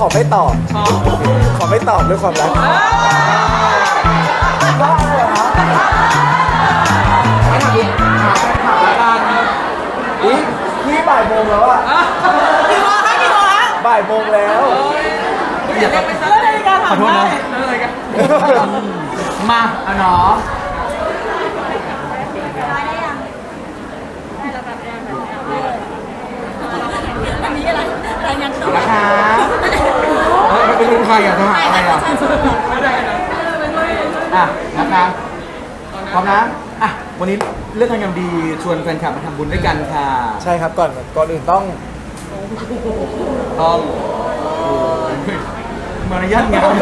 ขอไม่ตอบ ขอไม่ตอบด้วยความรักว่าอะไรเหรอครับไม่ทำดิหาแฟนคลับละกันอุ๊ยนี่บ่ายโมงแล้วอะกี่โมงคะกี่โมงคะบ่ายโมงแล้วอย่าไปเรื่องนาฬิกาถามได้อะไรกันมาเอาเนาะอันนี้อะไรรายงานเอาละค่ะเฮ้ยมันเป็นลุงใครอะทหารอะไรอะอะนะคะพร้อมนะอะวันนี้เรื่องงานยามดีชวนแฟนคลับมาทำบุญด้วยกันค่ะใช่ครับก่อนก่อนอื่นต้องต้องมารยาทงาม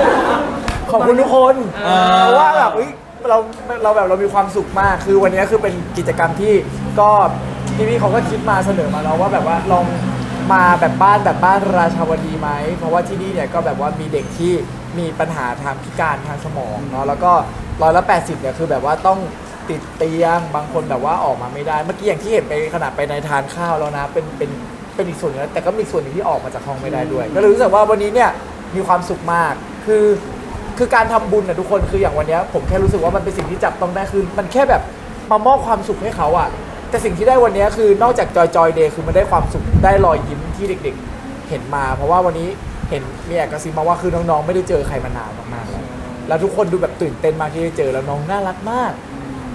ขอบคุณทุกคนเออ เพราะว่าแบบเฮ้ยเราเราแบบเรามีความสุขมาก คือวันนี้คือเป็นกิจกรรมที่ก็พี่ๆเขาก็คิดมาเสนอมาแล้วว่าแบบว่าลอง มาแบบบ้านแบบบ้านราชาวดีไหม เพราะว่าที่นี่เนี่ยก็แบบว่ามีเด็กที่มีปัญหาทางพิการทางสมองเนาะแล้วก็ร้อยละแปดสิบเนี่ยคือแบบว่าต้องติดเตียงบางคนแบบว่าออกมาไม่ได้ เมื่อกี้อย่างที่เห็นไปขนาดไปในทานข้าวแล้วนะเป็นเป็นเป็นอีกส่วนหนึงนะแต่ก็มีส่วนหนึ่งที่ออกมาจากห้องไม่ได้ด้วย ก็เลยรู้สึกว่าวันนี้เนี่ยมีความสุขมากคือคือการทำบุญนะทุกคนคืออย่างวันเนี้ยผมแค่รู้สึกว่ามันเป็นสิ่งที่จับต้องได้คือมันแค่แบบมามอบความสุขให้เขาอะ แต่สิ่งที่ได้วันเนี้ยคือนอกจากจอยจอยเดย์คือมันได้ความสุขได้รอยยิ้มที่เด็กๆ เห็นมา เพราะว่าวันนี้เห็นมีแอบกระซิบมาว่าคือน้องๆ ไม่ได้เจอใครมานานมากๆแล้วแล้วทุกคนดูแบบตื่นเต้นมากที่ได้เจอแล้วน้องน่ารักมาก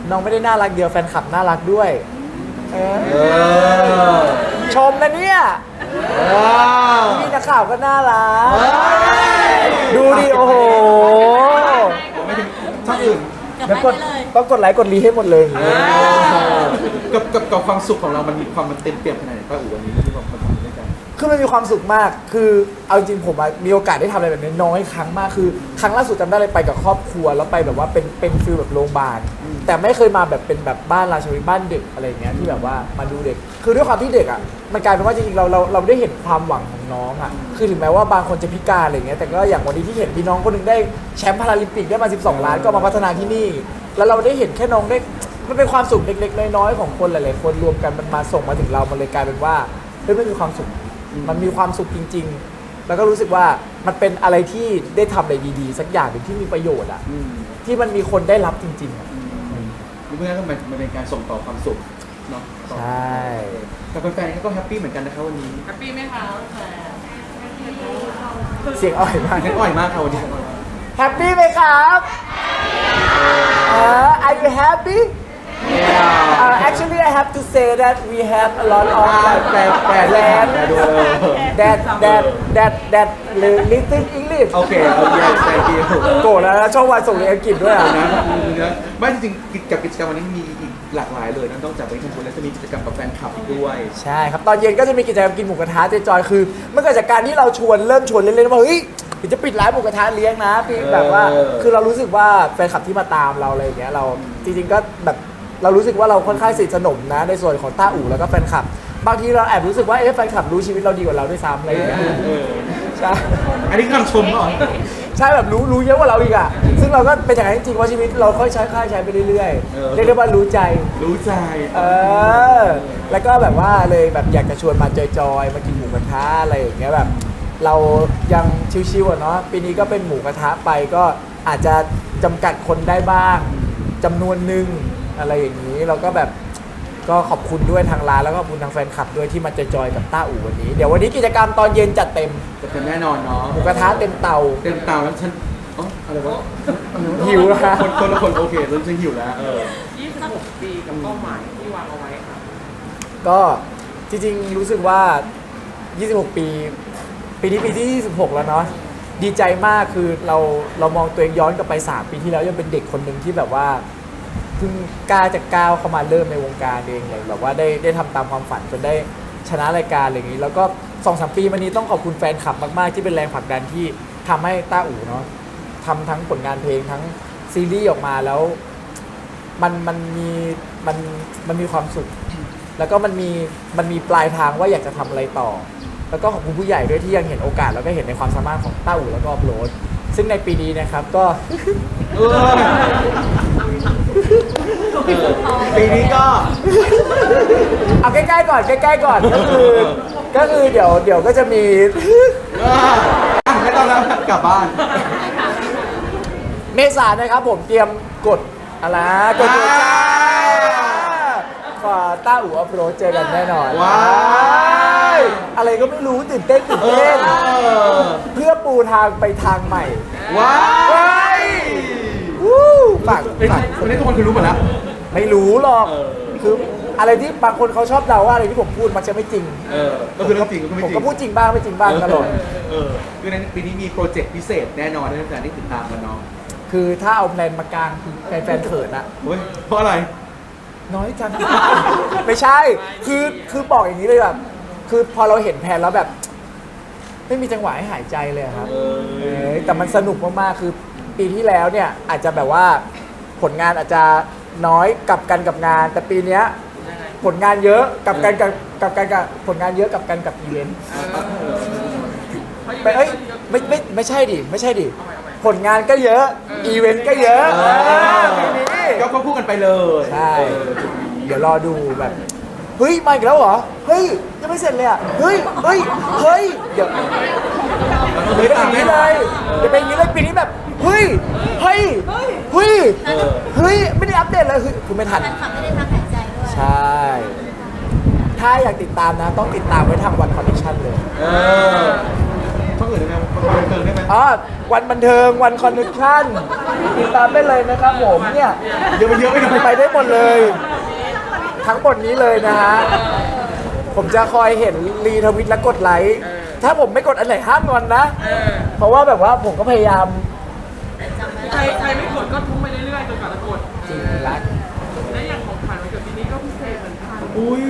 น้องไม่ได้น่ารักเดียวแฟนคลับน่ารักด้วยเออเออชมนะเนี่ยเออพี่นักข่าวก็น่ารักดูดิโอ้โหไม่ถึงช่องอื่นกับเดี๋ยวกไปดเลยต้องกดไลค์กดรีให้หมดเลยอย่างเงี้ย กับกับกับความสุขของเรา มันมีความมันเต็มเปี่ยมขนาดไหนป้าอู๋วันนี้ที่แบบมาทำด้วยกัน คือมันมีความสุขมาก คือเอาจริงผมอะมีโอกาสได้ทำอะไรแบบนี้น้อยครั้งมาก คือ ครั้งล่าสุดจำได้เลยไปกับครอบครัว แล้วไปแบบว่าเป็นเป็นฟิลแบบโรงพยาบาลแต่ไม่เคยมาแบบเป็นแบบบ้านราชวิบ้านเด็กอะไรอย่างเงี้ยที่แบบว่ามาดูเด็ก คือด้วยความที่เด็กอะมันกลายเป็นว่าจริงๆเราเราเราได้เห็นความหวังของน้องอะคือถึงแม้ว่าบางคนจะพิการอะไรเงี้ย แต่ก็อย่างวันนี้ที่เห็นพี่น้องคนหนึงได้แชมป์พาราลิมปิกได้มา 12 ล้านก็มาพัฒนาที่นี่ แล้วเราได้เห็นแค่น้องได้ มันเป็นความสุขเล็กๆ น้อยๆของคนหลายๆคนรวมกันมันมาส่งมาถึงเรา มันเลยกลายเป็นว่าเฮ้ยมันมีความสุข มันมีความสุขจริง ๆ แล้วก็รู้สึกว่ามันเป็นอะไรที่ได้ทำอะไรดีๆ สักอย่างหนึ่งที่มีประโยชน์อะอืมที่มันมีคนได้รับจริงๆอะ รู้ไหมก็มันมันเป็นการส่งต่อความสุขเนาะต่อใช่ แต่แฟนๆก็แฮปปี้เหมือนกันนะครับวันนี้แฮปปี้ไหมคะเสียงอ่อยมากเน้นอ่อยมากครับวันนี้ แฮปปี้ไหมครับ เออ are you happy uh, actually I have to say that we have a lot of แปลแปลด้วย land แปลด้วย that that that that little English โอเคโอเค thank you โกรธแล้วนะช่องวันส่งเรียนอังกฤษด้วยอะ นะนะไม่จริงๆกับกิจกรรมวันนี้มีอีกหลากหลายเลยนะนอกจากไปทำบุญแล้วจะมีกิจกรรมกับแฟนคลับอีกด้วย ใช่ครับ ตอนเย็นก็จะมีกิจกรรมกินหมูกระทะจอยๆคือมันเกิดจากการที่เราชวนเริ่มชวนเล่นๆว่าเฮ้ยเดี๋ยวจะปิดร้านหมูกระทะเลี้ยงนะพี่เออแบบว่าคือเรารู้สึกว่าแฟนคลับที่มาตามเราอะไรอย่างเงี้ยเราจริงๆก็แบบ เรารู้สึกว่าเราค่อนข้างสนิทสนมนะ ในส่วนของต้าอู่แล้วก็แฟนคลับ บางทีเราแอบรู้สึกว่าเอ๊ะแฟนคลับรู้ชีวิตเราดีกว่าเราด้วยซ้ำอะไรอย่างเงี้ยเออใช่อันนี้คำชมเหรอใช่แบบรู้รู้เยอะกว่าเราอีกอะ ซึ่งเราก็เป็นอย่างนั้นจริงๆว่าชีวิตเราค่อยใช้ค่อยใช้ไปเรื่อยเออๆเรียกได้ว่ารู้ใจ รู้ใจ เออ แล้วก็แบบว่าเลยแบบอยากจะชวนมาจอยๆมากินหมูกระทะอะไรอย่างเงี้ยแบบ เรายังชิวๆอะเนาะปีนี้ก็เป็นหมูกระทะไปก็อาจจะจำกัดคนได้บ้างจำนวนหนึ่ง อะไรอย่างนี้เราก็แบบก็ขอบคุณด้วยทางร้านแล้วก็ขอบคุณทางแฟนคลับด้วยที่มาจอยๆกับต้าอู่วันนี้ เดี๋ยววันนี้กิจกรรมตอนเย็นจัดเต็มจะเป็นแน่นอนเนาะหมูกระทะเต็มเตา เต็มตาแล้วฉันเอ๋ออะไรวะหิวแล้วฮะคนคนละคนโอเคแล้วฉันหิวแล้วเออ 26 ปีกับเป้าหมายที่วางเอาไว้ค่ะก็จริงๆรู้สึกว่า 26 ปี ปีนี้ปีที่ 26 แล้วเนาะดีใจมากคือเราเรามองตัวเองย้อนกลับไป 3 ปีที่แล้วยังเป็นเด็กคนหนึ่งที่แบบว่าเพิ่งกล้าจะก้าวเข้ามาเริ่มในวงการเองเลยแบบว่าได้ได้ทำตามความฝันจนได้ชนะรายการอะไรอย่างนี้ แล้วก็สองสามปีมานี้ต้องขอบคุณแฟนคลับมากๆ ที่เป็นแรงผลักดันที่ทำให้ต้าอู่เนาะทำทั้งผลงานเพลงทั้งซีรีส์ออกมาแล้ว มันมันมีมันมันมีความสุข แล้วก็มันมีมันมีปลายทางว่าอยากจะทำอะไรต่อ แล้วก็ขอบคุณผู้ใหญ่ด้วยที่ยังเห็นโอกาส แล้วก็เห็นในความสามารถของต้าอู่แล้วก็อัพโหลดซึ่งในปีนี้นะครับก็ ปีนี้ก็ เอาใกล้ๆก่อนใกล้ๆก่อนก็คือก็คือเดี๋ยวเดี๋ยวก็จะมี อะไม่ต้องแล้วกลับบ้าน เมษานะครับผมเตรียมกดอะไรนะกดหัวใจขอต้าอู่อัพโรดเจอกันแน่นอนว้าย อะไรก็ไม่รู้ตื่นเต้นตื่นเอเต้นอเพื่อปูทางไปทางใหม่ว้ายวู้ฝากเฮ้ยฝาก วันนี้ทุกคนคือรู้หมดแล้ว ไม่รู้หรอกเออคืออะไรที่บางคนเขาชอบเดาว่าอะไรที่ผมพูดมันจะไม่จริง เออ ก็คือเรื่องจริงก็คือไม่ผมจริงก็พูดจริงบ้างไม่จริงบ้างตลอด เออคือในปีนี้มีโปรเจกต์พิเศษแน่นอนให้แฟนๆได้ติดตามกันเนาะคือถ้าเอาแพลนมากลางคือแฟนๆเขินอะ เฮ้ยเพราะอะไร น้อยจัง ไม่ใช่ คือ คือบอกอย่างนี้เลยแบบ คือพอเราเห็นแพลนแล้วแบบ ไม่มีจังหวะให้หายใจเลยอะครับเออเอ้ยแต่มันสนุกมาก ๆ คือปีที่แล้วเนี่ยอาจจะแบบว่าผลงานอาจจะ น้อยกับกันกับงาน แต่ปีเนี้ยผลงานเยอะกับกันกับกับกันกับผลงานเยอะกับกันกับอีเวนต์ไปเอ้ยไม่ไม่ไม่ใช่ดิไม่ใช่ดิผลงานก็เยอะ อีเวนต์ก็เยอะเอเอออปีนี้ก็ควบคู่กันไปเลยใช่เดี๋ยวรอดูแบบเฮ้ยมาอีกแล้วเหรอเฮ้ยยังไม่เสร็จเลยอะเฮ้ยเฮ้ยเฮ้ยเดี๋ยวเฮ้ยเดี๋ยวเป็นอย่างนี้เลยเดี๋ยวเป็นอย่างนี้เลยปีนี้แบบเฮ้ย เฮ้ย เฮ้ย เฮ้ย ไม่ได้อัปเดตเลยคือคือไม่ทัน แฟนคลับไม่ได้พักหายใจด้วยใช่ ถ้าอยากติดตามนะ ต้องติดตามไว้ทางวันคอนเนคชั่นเลยเออช่องอื่นได้ไหมช่องอื่นได้ไหมอ๋อวันบันเทิงวันคอนเนคชั่นติดตามได้เลยนะครับผมเนี่ย เยอะไปเยอะไปหน่อยไปได้หมดเลย ทั้งหมดนี้เลยนะฮะ ผมจะคอยเห็นรีทวิตและกดไลค์ ถ้าผมไม่กดอันไหนห้ามงอนนะ เพราะว่าแบบว่าผมก็พยายามจำไว้ ใครแล้วใครไม่กดก็ทุ้งไปเรื่อยๆจนกว่าจะกดจริงรักและอย่างของขวัญวันเกิดปีนี้ก็พิเศษเหมือนกันอุ้ย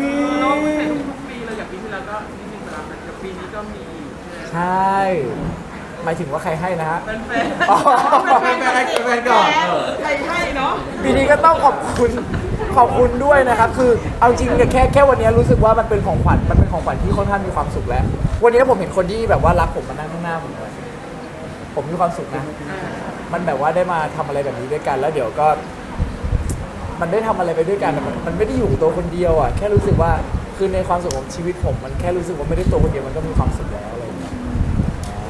น้องพิเศษทุกๆปีเลยอย่างปีที่แล้วก็นิดนึงเวลาแต่กับปีนี้ก็มีใช่หมายถึงว่าใครให้นะฮะแฟนอ๋อๆแฟนๆให้แฟนๆก่อนเออใครให้เนาะปีนี้ก็ต้องขอบคุณขอบคุณด้วยนะครับ คือเอาจริงๆแค่แค่วันนี้รู้สึกว่ามันเป็นของขวัญมันเป็นของขวัญที่ค่อนข้างมีความสุขแล้ว วันนี้ผมเห็นคนที่แบบว่ารักผมมานั่งข้างหน้าผมเลยผมมีความสุขนะ มันแบบว่าได้มาทำอะไรแบบนี้ด้วยกัน แล้วเดี๋ยวก็ มันได้ทำอะไรไปด้วยกันอะมันมันไม่ได้อยู่ตัวคนเดียวอะแค่รู้สึกว่าคือในความสุขของชีวิตผม มันแค่รู้สึกว่าไม่ได้ตัวคนเดียวมันก็มีความสุขแล้วอะไรอย่างเงี้ย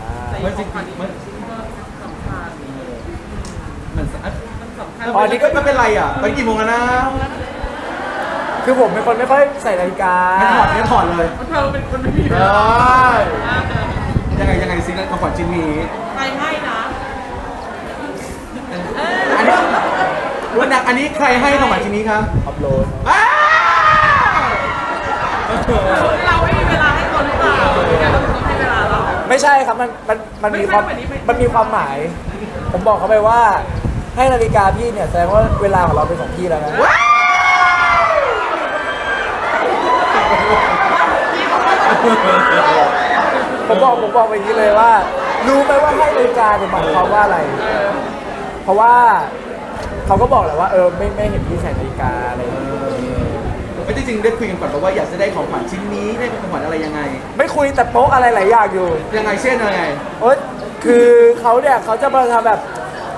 อ่าแต่ของขวัญอีกชิ้นก็สำคัญมันสะอาดมันสำคัญอ๋อนี่ก็ไม่เป็นไรอะตอนนกี่โมงแล้วนะคือผมเป็นคนไม่ค่อยใส่นาฬิกา งั้นถอดงั้นถอดเลยเพราะเธอเป็นคนไม่มีเวเอลาอยังไงยังไงซิของขวัญชิ้นนี้ใครให้นะ อันนี้ วันนักอันนี้ใครให้ของขวัญชิ้นนี้ครับอัพโหลดอ้าวเราไม่มีเวลาให้คนหรือเปล่าแกต้องให้เวลาเรา ไม่ใช่ครับมันมันมันมีความไม่ใช่แบบนี้ไม่ มันมีความหมาย ผมบอกเขาไปว่า ให้นาฬิกาพี่เนี่ยแสดงว่าเวลาของเราเป็นของพี่แล้วนะ ผมบอกผมบอกไปอย่างนี้เลยว่า รู้ไหมว่าให้นาฬิกาเนี่ยหมายความว่าอะไร เพราะว่า เขาก็บอกแหละว่าเออไม่ไม่เห็นพี่ใส่นาฬิกาอะไรอย่างเงี้ยไม่จริงๆได้คุยกันก่อนปะว่าอยากจะได้ของขวัญชิ้นนี้ได้เป็นของขวัญอะไรยังไง ไม่คุยแต่โป๊ะอะไรหลายอย่างอยู่ ยังไงเช่นอะไรโอ๊ยคือเขาเนี่ยเขาจะมาทำแบบ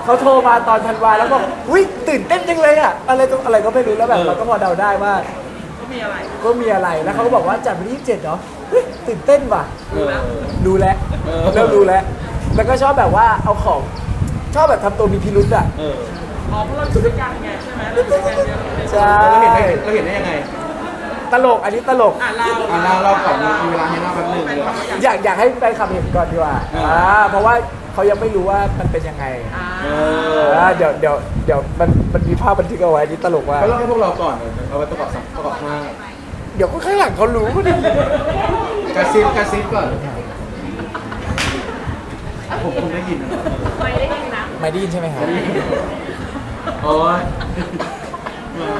เขาโทรมาตอนธันวาแล้วบอกอุ้ยตื่นเต้นจังเลยอะอะไรตรงอะไรก็ไม่รู้แล้วแบบเออเราก็พอเดาได้ว่า ก็มีอะไรก็มีอะไรแล้วเขาก็บอกว่าจัดวันที่ยี่สิบเจ็ดเนาะเฮ้ยตื่นเต้นว่ะเออดูแลวเออ เริ่มดูแล้ว แล้วก็ชอบแบบว่าเอาของชอบแบบทำตัวมีพิรุษอะเออ อ๋อเพราะเราอยู่ด้วยกันไงใช่ไหมเราอยู่ด้วยกันเยอะเลยใช่ เราเห็นได้เราเห็นได้ยังไง ตลกอันนี้ตลก อะเราอะเราเราก่อนมีเวลาให้เราแป๊บหนึงเลยอยากอยากให้แฟนคลับเห็นก่อนดีกว่าอ่าอ่าเพราะว่าเขายังไม่รู้ว่ามันเป็นยังไงอ่าเออ่าอเดี๋ยวเดี๋ยวเดี๋ยวมันมันมีภาพบันทึกเอาไว้อันนี่ตลกว่ากก็เล่าให้พวกเราก่อนเลยเอาไปประกอบสัมประกอบภาพเดี๋ยวก็ข้างหลังเขารู้ก็ดิกระซิบกระซิบก่อนผมคงได้ยินนะ ไม่ได้ยินใช่ไหมครับ โอ้ยไม่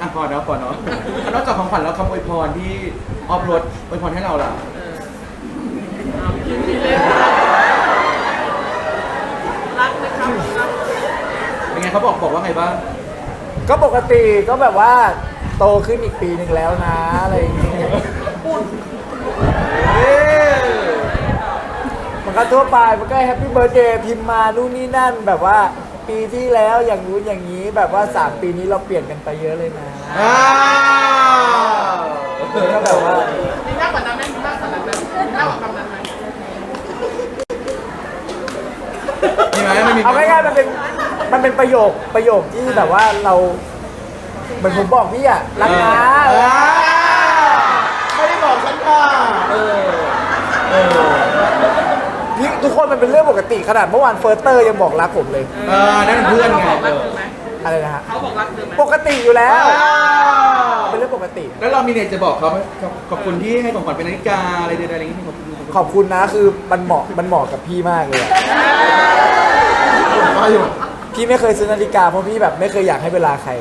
อะพอเนาะพอเนาะนอกจากของขวัญแล้วคำอวยพรที่ออฟโรดอวยพรให้เราล่ะเอาคิดผิดเลยรักนะครับรักเป็นไงเขาบอกบอกว่าไงบ้างก็ปกติก็แบบว่าโตขึ้นอีกปีหนึ่งแล้วนะอะไรอย่างเงี้ยเอ๊ะมันก็ทั่วไปมันก็แฮปปี้เบิร์ดเดย์พิมพ์มานู่นนี่นั่นแบบว่า ปีที่แล้วอย่างนู้นอย่างนี้แบบว่า3ปีนี้เราเปลี่ยนกันไปเยอะเลยนะอ้าวก็แบบว่ามีมากกว่านั้นไหมมีมากกว่านั้นไหมมีมากกว่าคำนั้นไหมเอาง่ายๆมันเป็นมันเป็นประโยคประโยคที่แบบว่าเราเหมือนผมบอกพี่อะรักนะเออไม่ได้บอกฉันค่ะเออเออ นี่ทุกคนมันเป็นเรื่องปกติขนาดเมื่อวานเฟิร์สเตอร์ยังบอกรักผมเลย เออนั่นเป็นเพื่อนไงเขาบอกเอรักอเธอไหมอะไรนะฮะเขาบอกรักเธอไหมปกติอยู่แล้วว้าวเป็นเรื่องปกติ แล้วเรามีเนี่ยจะบอกเขาไหมขอบขอบคุณที่ให้ของขวัญเป็นนาฬิกาอะไรใดๆอะไรอย่างนี้ขอบคุณขอบคุณนะคือมันเหมาะมันเหมาะกับพี่มากเลยอะก็อยู่พี่ไม่เคยซื้อนาฬิกาเพราะพี่แบบไม่เคยอยากให้เวลาใคร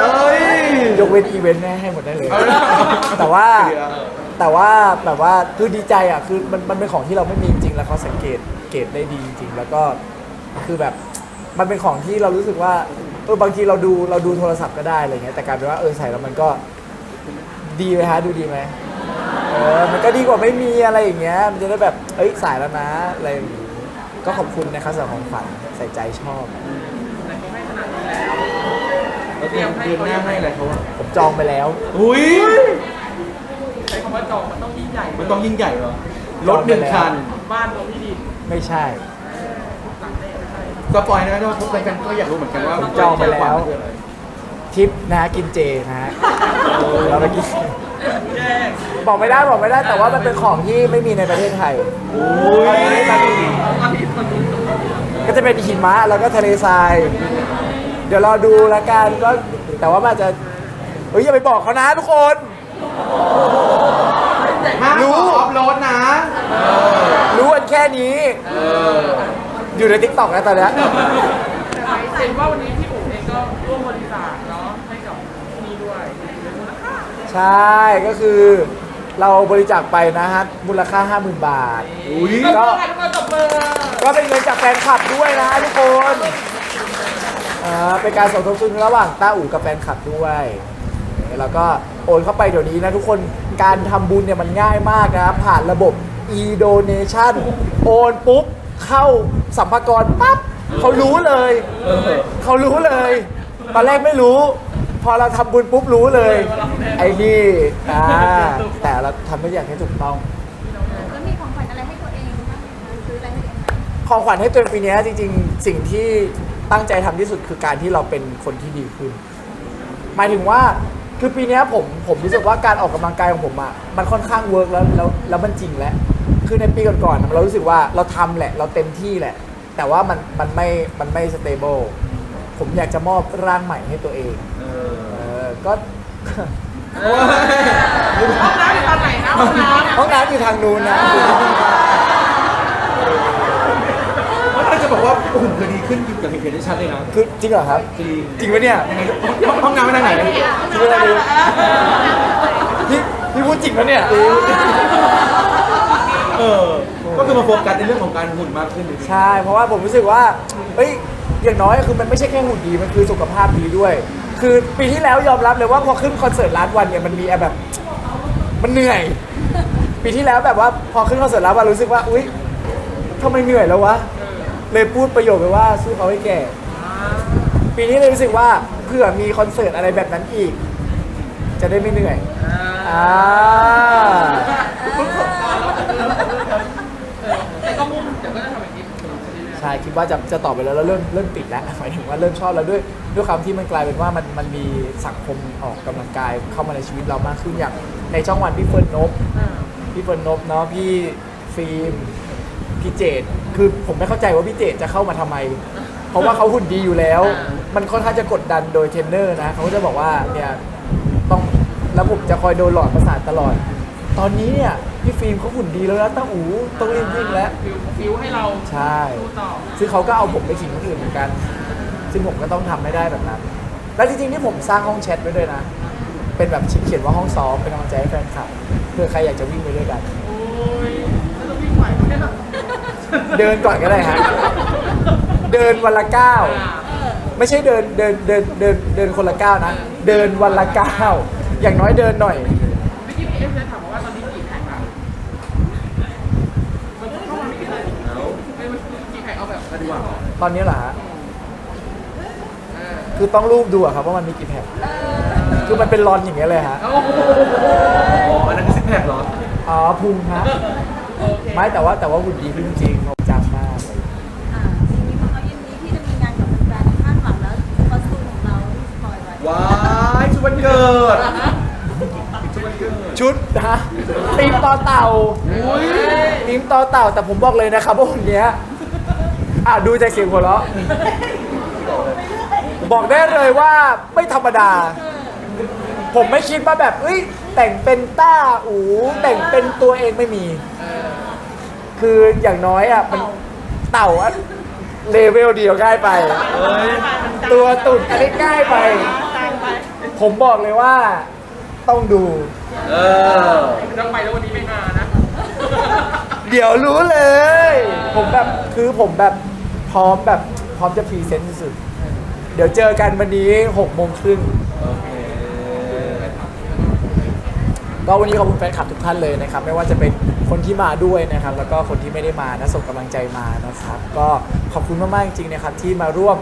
เอ้ย ยกเว้นอีเวนต์ให้หมดได้เลย เอาละแต่ว่าเกลียด แต่ว่าแบบว่าคือดีใจอะคือมันมันเป็นของที่เราไม่มีจริงๆแล้วเขาสังเกตเกตได้ดีจริงๆแล้วก็คือแบบมันเป็นของที่เรารู้สึกว่าเออบางทีเราดูเราดูโทรศัพท์ก็ได้อะไรเงี้ยแต่กลารเป็นว่าเออใส่แล้วมันก็ดีไหมฮะดูดีไหมเออมันก็ดีกว่าไม่มีอะไรอย่างเงี้ยมันจะได้แบบเอ้ยใส่แล้วนะอะไรอย่างงี้ก็ขอบคุณนะครับสำหรับของขวัญใส่ใจชอบแต่เขาให้ขนาดนี้แล้วแล้วเตรียมเดือนหน้าให้อะไรเขาอะผมจองไปแล้ว อุ้ยใช้คำ ว่าจองมันต้องยิ่งใหญ่มันต้องยิ่งใหญ่เหรอรถหนึ่งคันบ้านเราที่ดินไม่ใช่ หลังได้ไม่ใช่สปอยนะว่าทุกคนก็อยากรู้เหมือนกันว่าผมจองไปแล้ว ทริปนะฮะกินเจนะฮะเราไปกินแย่งบอกไม่ได้บอกไม่ได้แต่ว่ามันเป็นของที่ไม่มีในประเทศไทย โอ้ตอนยนี้มันตอนนี้คนดูก็จะเป็นหิมะแล้วก็ทะเลทราย เดี๋ยวรอดูละกันก็แต่ว่ามันอาจจะเฮ้ยอย่าไปบอกเขานะทุกคน ห้ามรู้ขอออฟโรดนะรู้กันแค่นี้เอออยู่ในทิกตอกนะตอนเนี้ย เห็นว่าวันนี้พี่อุ๋มเองก็ร่วมบริจาคเนาะให้กับนี่ด้วยเป็นมูลค่าใช่ก็คือเราบริจาคไปนะฮะมูลค่า 50,000 บาท อุ้ยก็ก็ทุกคนตบมือก็เป็นเงินจากแฟนคลับด้วยนะทุกคนอ่าเป็นการสมทบทุนระหว่างต้าอู่กับแฟนคลับด้วย แล้วก็โอนเข้าไปเดี๋ยวนี้นะทุกคนการทำบุญเนี่ยมันง่ายมากนะผ่านระบบ e-donation โอนปุ๊บ เข้าสัมภากระปั๊บเขารู้เลยเออเขารู้เลย ตอนแรกไม่รู้ พอเราทำบุญปุ๊บรู้เลย ไอ้นี่อ่าแต่เราทำไม่อย่างให้ถูกต้อง แล้วมีของขวัญอะไรให้ตัวเองบ้างไหมคะซื้ออะไรให้ตัวเองไหมของขวัญให้ตัวเองปีเนี้ยจริงๆ สิ่งที่ตั้งใจทำที่สุดคือการที่เราเป็นคนที่ดีขึ้น หมายถึงว่า คือปีเนี้ยผมผมรู้สึกว่าการออกกำลังกายของผมอะมันค่อนข้างเวิร์กแล้วแล้วแล้วมันจริงแล้วคือในปีก่อนๆเรารู้สึกว่าเราทำแหละ เราเต็มที่แหละ แต่ว่ามันมันไม่มันไม่สเตเบิลผมอยากจะมอบร่างใหม่ให้ตัวเองเอเอออก็โอ้ยห้องน้ำอยู่ตอนไหนนะห้องน้ำห้องน้ำอยู่ทางนู้นนะมันก็จะ บอกว่าหุ่นเธอดีขึ้นอยู่กับเห็นได้ชัดเลยนะคือจริงเหรอครับ จริงจริงปะเนี่ยยังไงห้องห้องน้ำไม่ทางไหนจริงปะเนี่ยพี่พี่พูดจริงปะเนี่ยเออ ก็คือมาโฟกัสในเรื่องของการหุ่นมากขึ้นใช่ เพราะว่าผมรู้สึกว่าเอ้ยอย่างน้อยคือมันไม่ใช่แค่หุ่นดีมันคือสุขภาพดีด้วย คือปีที่แล้วยอมรับเลยว่าพอขึ้นคอนเสิร์ตล้านวันเนี่ยมันมีแบบ มันเหนื่อย ปีที่แล้วแบบว่าพอขึ้นคอนเสิร์ตล้านวันรู้สึกว่า อุ๊ยทำไมเหนื่อยแล้ววะ เลยพูดประโยคไปว่าสู้เขาให้แก่ ปีนี้เลยรู้สึกว่าเผื่อมีคอนเสิร์ตอะไรแบบนั้นอีก จะได้ไม่เหนื่อยอ่าแต่ก็มุ่งเดี๋ยวก็จะทำแบบนี้ใช่คิดว่าจะจะต่อไปแล้วแล้วเริ่มเริ่มติดแล้วหมายถึงว่าเริ่มชอบแล้วด้วยด้วยความที่มันกลายเป็นว่ามันมันมีสังคมออกกำลังกายเข้ามาในชีวิตเรามากขึ้นอย่างในช่องวันพี่เฟิร์นนบพี่เฟิร์นนบเนาะพี่ฟิล์มพี่เจด คือผมไม่เข้าใจว่าพี่เจดจะเข้ามาทำไม เพราะว่าเขาหุ่นดีอยู่แล้วมันค่อนข้างจะกดดันโดยเทรนเนอร์นะเขาก็จะบอกว่าเนี่ยต้องแล้วผมจะคอยโดนหลอดประสาทตลอด ตอนนี้เนี่ยพี่ฟิล์มเขาหุ่นดีแล้วนะต้าอูต้องรีบวิ่งแล้ว ฟิวฟิวให้เราใช่ ดูต่อซึ่งเขาก็เอาผมไปขิงคนอื่นเหมือนกัน ซึ่งผมก็ต้องทำไม่ได้แบบนั้น แล้วจริงๆที่ผมสร้างห้องแชทไว้ด้วยนะ เป็นแบบเขียนว่าห้องซ้อมเป็นกำลังใจให้แฟนคลับ เพื่อใครอยากจะวิ่งไปด้วยกัน โอ้ย เดินก่อนก็ได้ฮะเดินวันละก้าวไม่ใช่เดินเดินเดินเดินเดินคนละก้าวนะ เดินวันละก้าวอย่างน้อยเดินหน่อยเมื่อกี้พี่เอฟจะถามว่าตอนนี้กี่แพ็คแล้วมันเพิ่งเข้ามาไม่กี่เลยไม่มันกี่แพ็คเอาแบบมาดีกว่าตอนนี้เหรอฮะคือต้องรูปดูอะครับว่ามันมีกี่แผ่นคือมันเป็นรอนอย่างเงี้ยเลยฮะโอ้โหอ๋ออันนั้นคือซิกแพคเหรออ๋อพุงฮะโอเค ไม่แต่ว่าแต่ว่าหุ่นดีขึ้นจริงผมจำมากเลยอ่ทีนี้เขายินดีที่จะมีงานกับแบรนด์คาดหวังแล้วคอสตูมของเราปล่อยไว้ว้ายชุดวันเกิดชุดนะตีมต่อเต่าติมต่อเต่าแต่ผมบอกเลยนะครับว่าคนนี้อะดูใจเสียงหัวเราะบอกได้เลยว่าไม่ธรรมดา ผมไม่คิดว่าแบบเอ้ยแต่งเป็นต้าอู แต่งเป็นตัวเองไม่มี คืออย่างน้อยอะมันเต่าอะเลเวลเดียวง่ายไป ตัวตุ่นอันนี้ง่ายไป ผมบอกเลยว่าต้องดู เออต้องไปแล้ววันนี้ไม่มานะ เดี๋ยวรู้เลย ผมแบบคือผมแบบพร้อมแบบพร้อมจะพรีเซนต์ที่สุด เดี๋ยวเจอกันวันนี้6โมงครึ่งโอเค ก็วันนี้ขอบคุณแฟนคลับทุกท่านเลยนะครับ ไม่ว่าจะเป็นคนที่มาด้วยนะครับ แล้วก็คนที่ไม่ได้มานะส่งกำลังใจมานะครับ ก็ขอบคุณมากๆจริงๆนะครับที่มาร่วม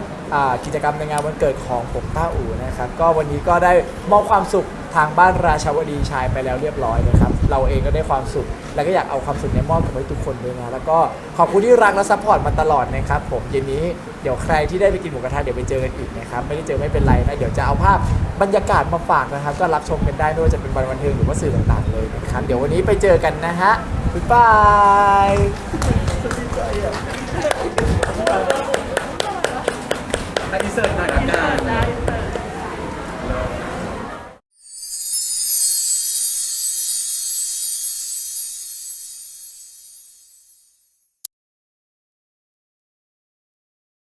กิจกรรมในงานวันเกิดของผมต้าอู่นะครับ ก็วันนี้ก็ได้มอบความสุขทางบ้านราชาวดีชายไปแล้วเรียบร้อยนะครับ เราเองก็ได้ความสุข แล้วก็อยากเอาความสุขเนี้มอบกับให้ทุกคนด้วยนะแล้วก็ขอบคุณที่รักและซัพพอร์ตมาตลอดนะครับผมเย็นนี้เดี๋ยวใครที่ได้ไปกินหมูกระทะเดี๋ยวไปเจอกันอีกนะครับไม่ได้เจอไม่เป็นไรนะเดี๋ยวจะเอาภาพบรรยากาศมาฝากนะครับ ก็รับชมกันได้ไม่ว่าจะเป็นวันบันเทิงหรือว่าสื่อต่างๆเลยนะครับเดี๋ยววันนี้ไปเจอกันนะฮะบ๊ายบายอินเสิร์ตหน่อยละกัน